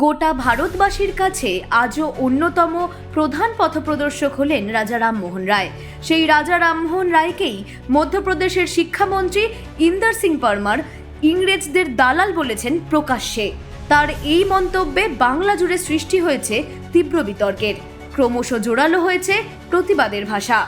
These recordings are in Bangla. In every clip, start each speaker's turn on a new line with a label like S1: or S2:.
S1: গোটা ভারতবাসীর কাছে আজও অন্যতম প্রধান পথপ্রদর্শক হলেন রাজা রামমোহন রায়। সেই রাজা রামমোহন রায়কেই মধ্যপ্রদেশের শিক্ষামন্ত্রী ইন্দর সিং পরমার ইংরেজদের দালাল বলেছেন প্রকাশ্যে। তার এই মন্তব্যে বাংলা জুড়ে সৃষ্টি হয়েছে তীব্র বিতর্কের। ক্রমশ জোরালো হয়েছে প্রতিবাদের ভাষা।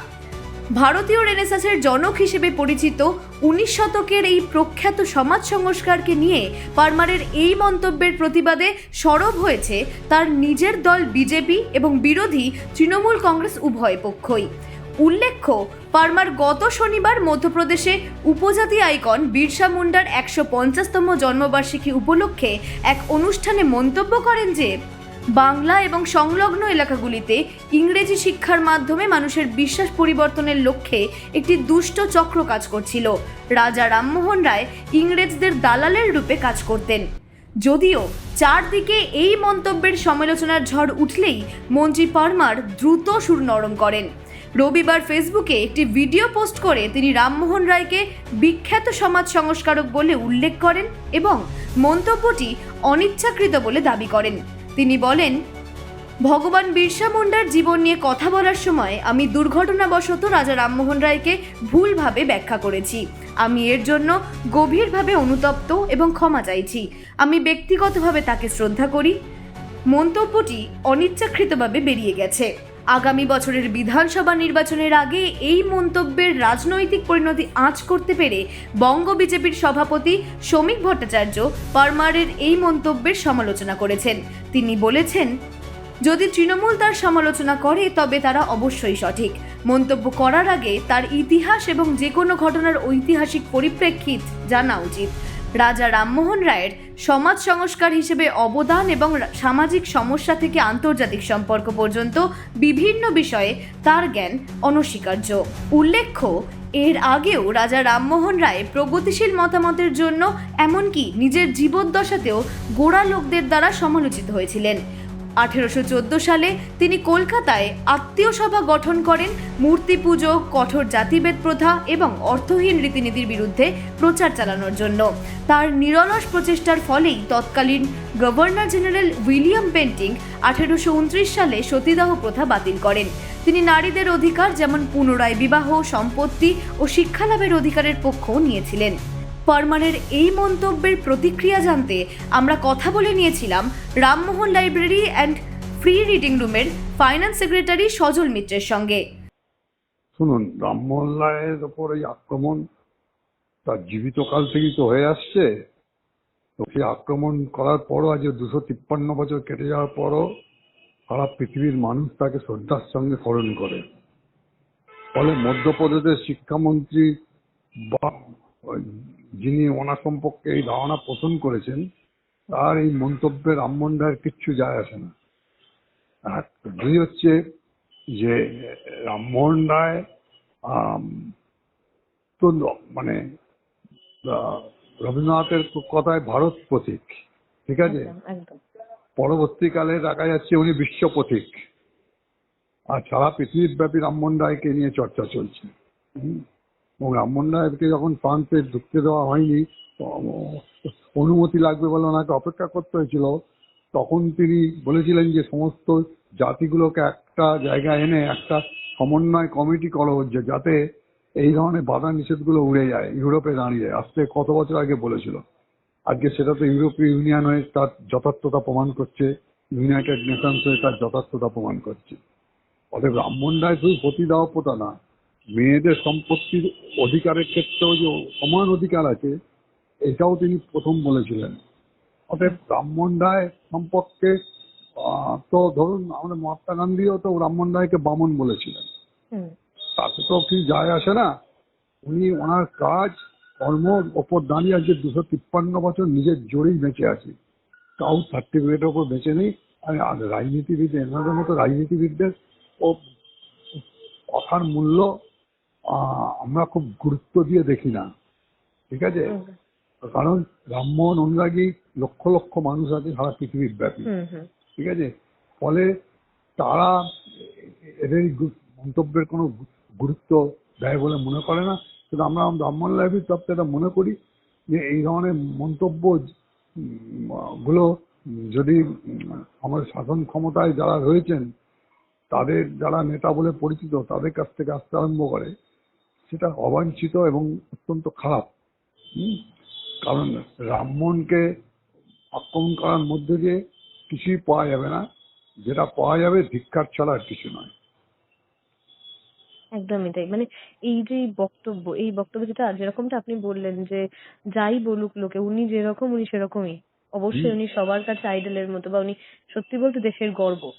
S1: ভারতীয় রেনেসাসের জনক হিসেবে পরিচিত উনিশ শতকের এই প্রখ্যাত সমাজ সংস্কারকে নিয়ে পারমারের এই মন্তব্যের প্রতিবাদে সরব হয়েছে তার নিজের দল বিজেপি এবং বিরোধী তৃণমূল কংগ্রেস উভয় পক্ষই। উল্লেখ্য, পারমার গত শনিবার মধ্যপ্রদেশে উপজাতি আইকন বিরসা মুন্ডার একশো পঞ্চাশতম জন্মবার্ষিকী উপলক্ষে এক অনুষ্ঠানে মন্তব্য করেন যে বাংলা এবং সংলগ্ন এলাকাগুলিতে ইংরেজি শিক্ষার মাধ্যমে মানুষের বিশ্বাস পরিবর্তনের লক্ষ্যে একটি দুষ্ট চক্র কাজ করছিল। রাজা রামমোহন রায় ইংরেজদের দালালের রূপে কাজ করতেন। যদিও চারদিকে এই মন্তব্যের সমালোচনার ঝড় উঠলেই মন্ত্রী পারমার দ্রুত সুর নরম করেন। রবিবার ফেসবুকে একটি ভিডিও পোস্ট করে তিনি রামমোহন রায়কে বিখ্যাত সমাজ সংস্কারক বলে উল্লেখ করেন এবং মন্তব্যটি অনিচ্ছাকৃত বলে দাবি করেন। তিনি বলেন, ভগবান বিরসা মুন্ডার জীবন নিয়ে কথা বলার সময় আমি দুর্ঘটনাবশত রাজা রামমোহন রায়কে ভুলভাবে ব্যাখ্যা করেছি। আমি এর জন্য গভীরভাবে অনুতপ্ত এবং ক্ষমা চাইছি। আমি ব্যক্তিগতভাবে তাকে শ্রদ্ধা করি। মন্তব্যটি অনিচ্ছাকৃতভাবে বেরিয়ে গেছে। আগামী বছরের বিধানসভা নির্বাচনের আগে এই মন্তব্যের রাজনৈতিক পরিণতি আঁচ করতে পেরে বঙ্গ বিজেপির সভাপতি শ্রমিক ভট্টাচার্য পারমারের এই মন্তব্যের সমালোচনা করেছেন। তিনি বলেছেন, যদি তৃণমূল তার সমালোচনা করে, তবে তারা অবশ্যই সঠিক। মন্তব্য করার আগে তার ইতিহাস এবং যে কোনো ঘটনার ঐতিহাসিক পরিপ্রেক্ষিত জানা উচিত। রাজা রামমোহন রায়ের সমাজ সংস্কার হিসেবে অবদান এবং সামাজিক সমস্যা থেকে আন্তর্জাতিক সম্পর্ক পর্যন্ত বিভিন্ন বিষয়ে তার জ্ঞান অনস্বীকার্য। উল্লেখ্য, এর আগেও রাজা রামমোহন রায় প্রগতিশীল মতামতের জন্য এমনকি নিজের জীবদ্দশাতেও গোড়া লোকদের দ্বারা সমালোচিত হয়েছিলেন। আঠেরোশো চোদ্দ সালে তিনি কলকাতায় আত্মীয় সভা গঠন করেন, মূর্তি পুজো, কঠোর জাতিভেদ প্রথা এবং অর্থহীন রীতিনীতির বিরুদ্ধে প্রচার চালানোর জন্য। তার নিরলস প্রচেষ্টার ফলেই তৎকালীন গভর্নর জেনারেল উইলিয়াম পেন্টিং আঠেরোশো উনত্রিশ সালে সতীদাহ প্রথা বাতিল করেন। তিনি নারীদের অধিকার, যেমন পুনরায় বিবাহ, সম্পত্তি ও শিক্ষালাভের অধিকারের পক্ষও নিয়েছিলেন। পারমারের এই মন্তব্যের প্রতিক্রিয়া জানতে আমরা কথা বলে নিয়েছিলাম Rammohan library and free reading রুমের ফাইন্যান্স সেক্রেটারি সজল মিত্রের সঙ্গে।
S2: শুনুন, রামমোহন রায়ের ওপর এই আক্রমণ তার জীবিত কাল থেকেই তো হয়ে আসছে। তো সেই আক্রমণ করার পরও আজ দুশো তিপ্পান্ন বছর কেটে যাওয়ার পরও সারা পৃথিবীর মানুষ তাকে শ্রদ্ধার সঙ্গে স্মরণ করে। ফলে মধ্যপ্রদেশের শিক্ষামন্ত্রী বা যিনি ওনার সম্পর্কে এই ধারণা পোষণ করেছেন তার এই মন্তব্যে রামমোহন রায়ের কিচ্ছু যায় আসে না। আর দুই হচ্ছে যে রামমোহন রায় তো মানে রবীন্দ্রনাথের কথায় ভারত প্রতীক ঠিক আছে? পরবর্তীকালে দেখা যাচ্ছে উনি বিশ্ব প্রতীক আর সারা পৃথিবীর ব্যাপী রামমোহন রায়কে নিয়ে চর্চা চলছে। রায়কে যখন ফ্রান্সে ঢুকতে দেওয়া হয়নি, অনুমতি লাগবে বলে ওনাকে অপেক্ষা করতে হয়েছিল, তখন তিনি বলেছিলেন যে সমস্ত জাতিগুলোকে একটা জায়গায় এনে একটা সমন্বয় কমিটি করো যে যাতে এই ধরনের বাধা নিষেধগুলো উড়ে যায়, ইউরোপে দাঁড়িয়ে। আজকে কত বছর আগে বলেছিল। আজকে সেটা তো ইউরোপীয় ইউনিয়ন হয়ে তার যথার্থতা প্রমাণ করছে, ইউনাইটেড নেশনস হয়ে তার যথার্থতা প্রমাণ করছে। অতএব রায় শুধু সতীদাহ প্রথা না মেয়েদের সম্পত্তির অধিকারের ক্ষেত্রেও যে সমান অধিকার আছে এটাও তিনি প্রথম বলেছিলেন। অতএব রামমোহন রায় সম্পর্কে তো ধরুন আমাদের মহাত্মা গান্ধীও তো রামমোহন রায়কে বামন বলেছিলেন। তাতে তো কি যায় আসে না? উনি ওনার কাজ কর্মর ওপর দাঁড়িয়ে আজকে দুশো তিপ্পান্ন বছর নিজের জোরেই বেঁচে আছে। তাও সার্টিফিকেটের ওপর বেঁচে নেই। আর রাজনীতিবিদ এনাদের মতো রাজনীতিবিদদের ও কথার মূল্য আমরা খুব গুরুত্ব দিয়ে দেখি না। ঠিক আছে? কারণ রামমোহন অনুরাগী লক্ষ লক্ষ মানুষ আছে সারা পৃথিবীর ব্যাপী। ঠিক আছে? ফলে তারা এদের মন্তব্যের কোনো গুরুত্ব দেয় বলে মনে করে না। কিন্তু আমরা ব্রাহ্মণ তরফ থেকে এটা মনে করি যে এই ধরনের মন্তব্যগুলো যদি আমাদের শাসন ক্ষমতায় যারা রয়েছেন তাদের যারা নেতা বলে পরিচিত তাদের কাছ থেকে আসতে আরম্ভ করে। সেটা অবাঞ্ছিত এবং অত্যন্ত খারাপ? কারণ রামমোহনকে আক্রমণ করার মধ্যে দিয়ে কিছুই পাওয়া যাবে না। যেটা পাওয়া যাবে ধিক্ষার ছাড়া আর কিছু নয়।
S3: একদমই তাই। মানে এই যে বক্তব্য এই বক্তব্য যেটা যেরকমটা আপনি বললেন যে যাই বলুক লোকে উনি যেরকম উনি সেরকমই। অবশ্যই উনি সবার কাছে আইডলের মতো বা উনি সত্যি বলতে দেশের গর্ব।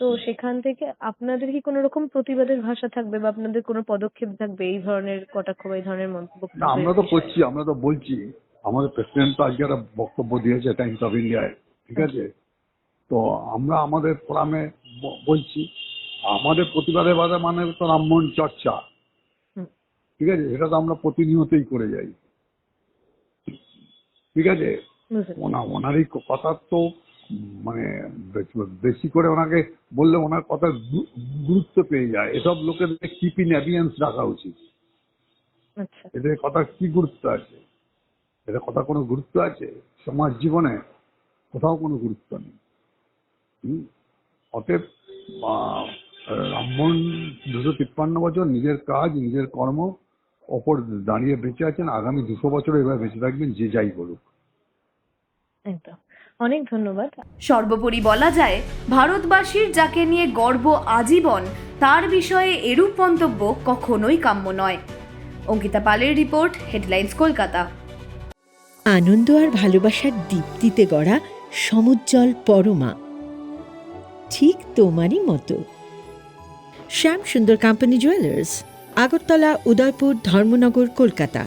S3: তো সেখান থেকে আপনাদের কি কোনো রকম প্রতিবাদের ভাষা থাকবে বা আপনাদের কোনো পদক্ষেপ থাকবে এই ধরনের কটাক্ষ বা এই ধরনের মন্তব্য
S2: না আমরা তো করছি আমরা তো বলছি। আমাদের প্রেসিডেন্ট তো আজকে একটা বক্তব্য দিয়েছে টাইমস অফ ইন্ডিয়ায় ঠিক আছে? তো আমরা আমাদের ফোরামে বলছি আমাদের প্রতিবাদের বাধা মানে তো রামমোহন চর্চা। ঠিক আছে? এটা তো আমরা প্রতিনিয়তই করে যাই। ঠিক আছে?
S3: বুঝলেন
S2: ওনা ওনার এই কথা তো মানে বেশি করে ওনাকে বললে ওনার কথা গুরুত্ব পেয়ে যায়। এসব লোকেদের কিপ ইন অ্যাভিয়েন্স রাখা উচিত।
S3: আচ্ছা।
S2: এদের কথা কি গুরুত্ব আছে? এদের কথা কোনো গুরুত্ব আছে? সমাজ জীবনে কোথাও কোনো গুরুত্ব নেই। অতএব রামমোহন দুশো তিপ্পান্ন বছর নিজের কাজ নিজের কর্ম ওপর দাঁড়িয়ে বেঁচে আছেন। আগামী দুশো বছর এবার বেঁচে থাকবেন যে যাই বলুক।
S3: অনেক ধন্যবাদ।
S1: সর্বোপরি বলা যায় ভারতবাসীর যাকে নিয়ে গর্ব আজীবন তার বিষয়ে এরূপ মন্তব্য কখনোই কাম্য নয়। অঙ্কিতা পালের রিপোর্ট হেডলাইন্স কলকাতা।
S4: আনন্দ আর ভালোবাসার দীপ্তিতে গড়া সমুজ্জ্বল পরমা। ঠিক তোমারই মতো। Shyam Sundar company jewellers Agartala Udaipur Dharmanagar Kolkata.